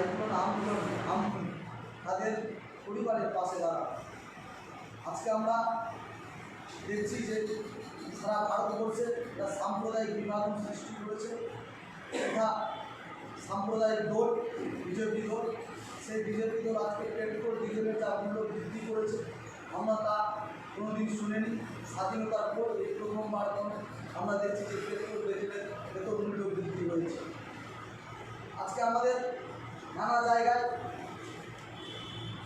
Cyclone Amphan Amphan তাদের পরিবারের পাশে দাঁড়া আজকে আমরা দেখছি যে সারা ভারতবর্ষে একটা সাম্প্রদায়িক বিভাজন সৃষ্টি করেছে। তথা সাম্প্রদায়িক দল, বিজেপি দল, সেই বিজেপি দল আজকে পেট্রোল ডিজেলের যা মূল্য বৃদ্ধি করেছে, আমরা তা কোনোদিন শুনিনি। স্বাধীনতার পর এই প্রথমবার আমরা দেখছি যে পেট্রোল ডিজেলের এত মূল্য বৃদ্ধি হয়েছে। আজকে আমাদের নানা জায়গায়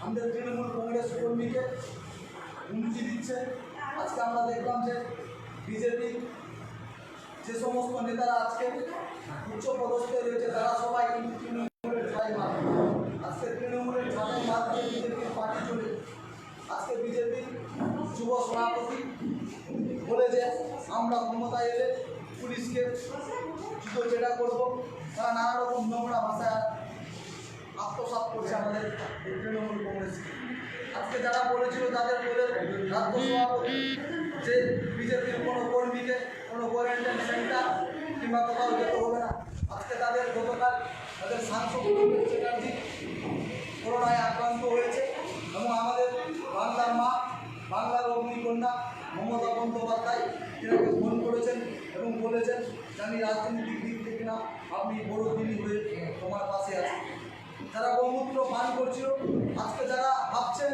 আমাদের তৃণমূল কংগ্রেস কর্মীকে হুমকি দিচ্ছে। আজকে আমরা দেখলাম যে বিজেপি যে সমস্ত নেতারা আজকে উচ্চ পদস্থে রয়েছে, তারা সবাই কিন্তু তৃণমূলের ছাই আজকে তৃণমূলের ছাই মারতে বিজেপির পার্টি চলে। আজকে বিজেপি যুব সভাপতি বলে যে, আমরা ক্ষমতায় এলে পুলিশকে জুতো চেটা করব। তারা নানা রকম নোংরা ভাষায় আত্মসাৎ করছে আমাদের এই তৃণমূল কংগ্রেস। আজকে যারা বলেছিল তাদের বলে রাজ্য সভাপতি যে বিজেপির কোনো কর্মীকে, কোনো কোয়ারেন্টাইন সেন্টার কিংবা কোথাও যেতে হবে না। আজকে তাদের গতকাল তাদের সাংসদ চ্যাটার্জি করোনায় আক্রান্ত হয়েছে এবং আমাদের বাংলার মা, বাংলার অগ্নিকন্যা মমতা বন্দ্যোপাধ্যায় তিনাকে ফোন করেছেন এবং বলেছেন আমি রাজনৈতিক দিক থেকে না, আপনি বড় দিনই হয়ে যারা গোমূত্র পান করছিল, আজকে যারা ভাবছে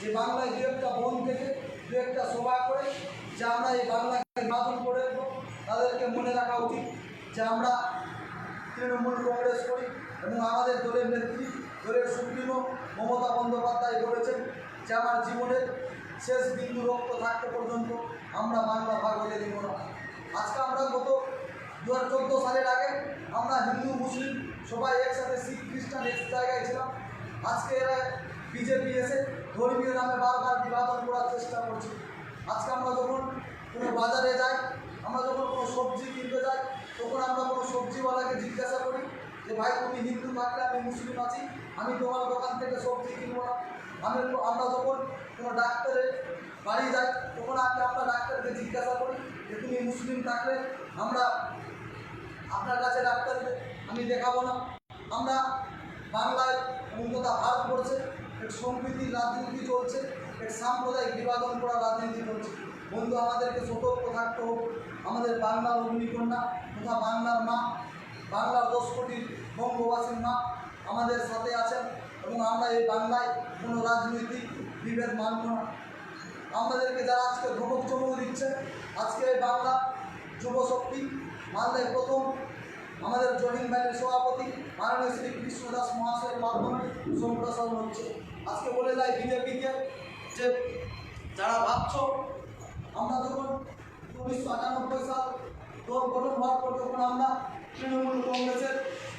যে বাংলায় দু একটা বন থেকে দু একটা সভা করে, যে আমরা এই বাংলাকে নির্বাচন করে তাদেরকে মনে রাখা উচিত যে আমরা তৃণমূল কংগ্রেস করি এবং আমাদের দলের নেত্রী, দলের সুপ্রিমো মমতা বন্দ্যোপাধ্যায় বলেছেন যে আমার জীবনের শেষ বিন্দু রক্ত থাকতে পর্যন্ত আমরা বাংলা ভাগ হতে দেব না। আজকে আমরা গত দু হাজার চোদ্দ সালের আগে আমরা হিন্দু, মুসলিম সবাই একসাথে শিখ খ্রিস্টান এক জায়গায় ছিলাম। আজকে এরা বিজেপি এসে ধর্মীয় নামে বারবার বিভাজন করার চেষ্টা করছে। আজকে আমরা যখন কোনো বাজারে যাই, আমরা যখন কোনো সবজি কিনতে যাই, তখন আমরা কোনো সবজিওয়ালাকে জিজ্ঞাসা করি যে, ভাই, তুমি হিন্দু থাকলে আমি মুসলিম আছি। আমি তোমার দোকান থেকে সবজি কিনবো না। আমি আমরা যখন কোনো ডাক্তারের বাড়ি যাই, তখন আগে আমরা ডাক্তারকে জিজ্ঞাসা করি যে, তুমি মুসলিম থাকলে আমরা আপনার কাছে ডাক্তার আমি দেখাবো না। আমরা বাংলায় এবং তথা ভারতবর্ষে এক সম্প্রীতির রাজনীতি চলছে, এক সাম্প্রদায়িক বিভাজন করা রাজনীতি চলছে বন্ধু, আমাদেরকে সতর্ক থাকতে হবে আমাদের বাংলার অগ্নিকন্যা তথা বাংলার মা, বাংলার দশ কোটির বঙ্গবাসীর মা আমাদের সাথে আছেন এবং আমরা এই বাংলায় কোনো রাজনৈতিক বিভেদ মানব না। আমাদেরকে যারা আজকে ধমক চমক দিচ্ছে, আজকে এই বাংলা যুব শক্তি মালদায় প্রথম আমাদের জহিন ব্যাংকের সভাপতি মাননীয় শ্রী কৃষ্ণদাস মহাশয়ের মাধ্যমে সম্প্রসারণ হচ্ছে। আজকে বলে যায় বিজেপিকে যে, যারা ভাবছ, আমরা যখন উনিশশো আটানব্বই সাল দল গঠন হওয়ার পর যখন আমরা তৃণমূল কংগ্রেসের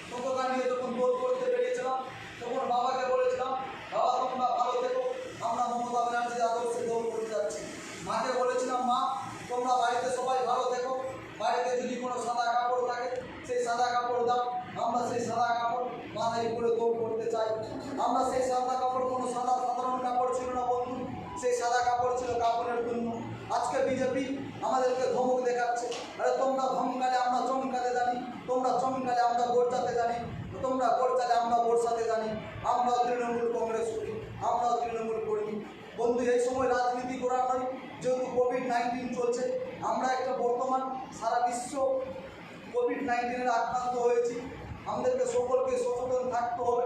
পতাকা নিয়ে যখন দোল করতে পেরেছিলাম তখন বাবাকে বলেছিলাম বাবা তোমরা ভালো থেকো আমরা মমতা ব্যানার্জির আদর্শে দোল করতে যাচ্ছি মাকে বলেছিলাম মা তোমরা বাড়িতে সবাই ভালো থেকো বাড়িতে যদি কোনো সাদা কাপড় থাকে সেই সাদা কাপড় দাও আমরা সেই সাদা কাপড় মাথায় করে দৌড় করতে চাই আমরা সেই সাদা কাপড় কোনো সাদা সাধারণ কাপড় ছিল না বন্ধু। সেই সাদা কাপড় ছিল কাপড়ের জন্য আজকে বিজেপি আমাদেরকে ধমক দেখাচ্ছে। আরে তোমরা ধমকালে আমরা চমকাতে জানি, তোমরা চমকালে আমরা গোরচাতে জানি, তোমরা গোরচালে আমরা বর্ষাতে জানি। আমরা তৃণমূল কংগ্রেস করি আমরাও তৃণমূল কর্মী বন্ধু, এই সময় রাজনীতি করা নয়, যেহেতু কোভিড নাইন্টিন চলছে, আমরা একটা বর্তমান সারা বিশ্ব কোভিড নাইন্টিনের আক্রান্ত হয়েছি। আমাদেরকে সকলকে সচেতন থাকতে হবে।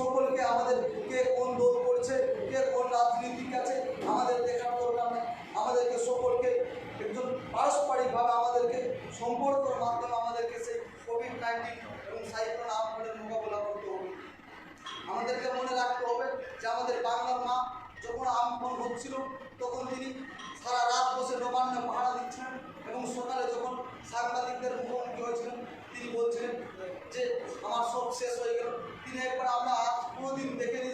সকলকে আমাদের কে কোন দল করছে কে কোন রাজনীতিক আছে আমাদের দেখার দরকার নেই আমাদেরকে সকলকে একজন পারস্পরিকভাবে আমাদেরকে সম্পর্কের মাধ্যমে আমাদেরকে সেই কোভিড নাইন্টিন এবং সাইক্লোন আমলের মোকাবিলা করতে হবে। আমাদেরকে মনে রাখতে হবে যে আমাদের বাংলার মা যখন আমফল হচ্ছিল, তখন তিনি সারা রাত বসে নবান্ন পাহারা দিচ্ছিলেন এবং সকালে যখন সাংবাদিকদের মুখোমুখি হয়েছিলেন, তিনি বলছিলেন যে, আমার সব শেষ হয়ে গেল। তিনি একবার আমরা কোনোদিন দেখেনি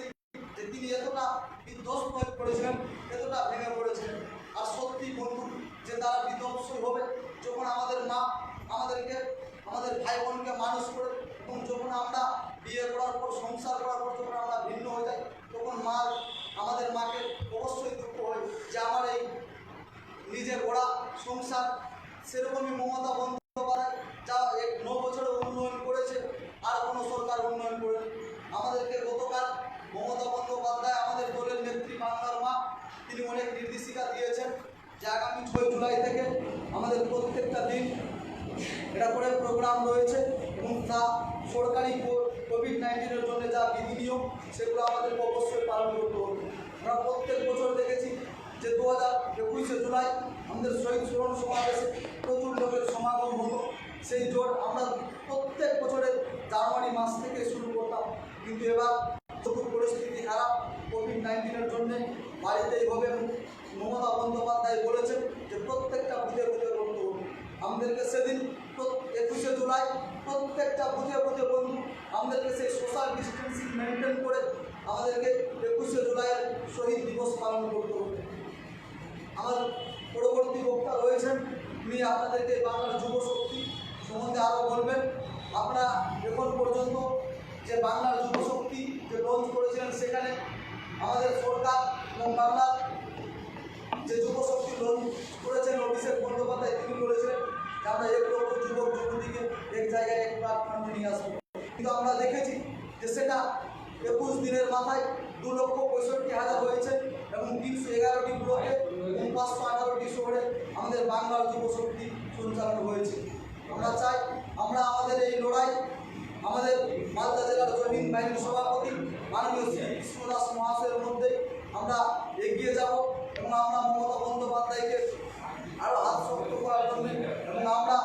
যে তিনি এতটা বিধ্বস্ত হয়ে পড়েছিলেন এতটা ভেঙে পড়েছিলেন আর সত্যি বন্ধু, যে তারা বিধ্বংসী হবে, যখন আমাদের মা আমাদেরকে, আমাদের ভাই বোনকে মানুষ করে, এবং যখন আমরা বিয়ে করার পর, সংসার করার পর যখন আমরা ভিন্ন হয়ে যাই, তখন মা আমাদের মাকে অবশ্যই দুঃখ হয় যে আমার এই নিজের ওরা সংসার সেরকমই মমতা বন্দ্যোপাধ্যায়, যা এক ন বছরে উন্নয়ন করেছে আর কোনো সরকার উন্নয়ন করেনি আমাদেরকে গতকাল মমতা বন্দ্যোপাধ্যায় আমাদের দলের নেত্রী বাংলার মা, তিনি অনেক নির্দেশিকা দিয়েছেন যে আগামী ছয় জুলাই থেকে আমাদের প্রত্যেকটা দিন এটা করে প্রোগ্রাম রয়েছে এবং তা সরকারি কোভিড নাইন্টিনের জন্য যা বিধি নিয়ম, সেগুলো আমাদের অবশ্যই পালন করতে হবে। আমরা প্রত্যেক বছর দেখেছি যে দু হাজার একুশে জুলাই আমাদের শহীদ স্মরণ সমাবেশে প্রচুর লোকের সমাগম হতো সেই জোট আমরা প্রত্যেক বছরের জানুয়ারি মাস থেকে শুরু করতাম। কিন্তু এবার খারাপ কোভিড নাইন্টিনের জন্যে বাড়িতে এইভাবে মমতা বন্দ্যোপাধ্যায় বলেছেন যে প্রত্যেকটা বুঝে বুঝে হবে আমাদেরকে সেদিন একুশে জুলাই প্রত্যেকটা বুঝে বুঝে বন্ধু আমাদেরকে সেই সোশ্যাল ডিস্টেন্সিং মেনটেন করে আমাদেরকে একুশে জুলাইয়ের শহীদ দিবস পালন করতে হবে। আমার পরবর্তী বক্তা রয়েছেন, তিনি আপনাদেরকে বাংলার যুব শক্তি সম্বন্ধে আরও বলবেন। আপনারা এখন পর্যন্ত যে বাংলার যুবশক্তি যে লঞ্চ করেছিলেন সেখানে আমাদের সরকার এবং বাংলার যে যুবশক্তি লঞ্চ করেছেন, অভিষেক বন্দ্যোপাধ্যায় তিনি বলেছিলেন যে আমরা এক লক্ষ যুবক যুবতীকে এক জায়গায় এক প্ল্যাটফর্মে নিয়ে আসব। কিন্তু আমরা দেখেছি যে সেটা একুশ দিনের মাথায় দু লক্ষ পঁয়ষট্টি হাজার হয়েছে এবং তিনশো এগারোটি ব্লকে এবং পাঁচশো আঠারোটি শহরে আমাদের বাংলার যুবশক্তি সঞ্চালন হয়েছে। আমরা চাই, আমরা আমাদের এই লড়াই আমাদের মালদা জেলার জমিন বাহিনীর সভাপতি মাননীয় শ্রী কৃষ্ণদাস মহাশয়ের মধ্যে আমরা এগিয়ে যাব এবং আমরা মমতা বন্দ্যোপাধ্যায়কে আরও হাত শক্ত করার জন্য এবং আমরা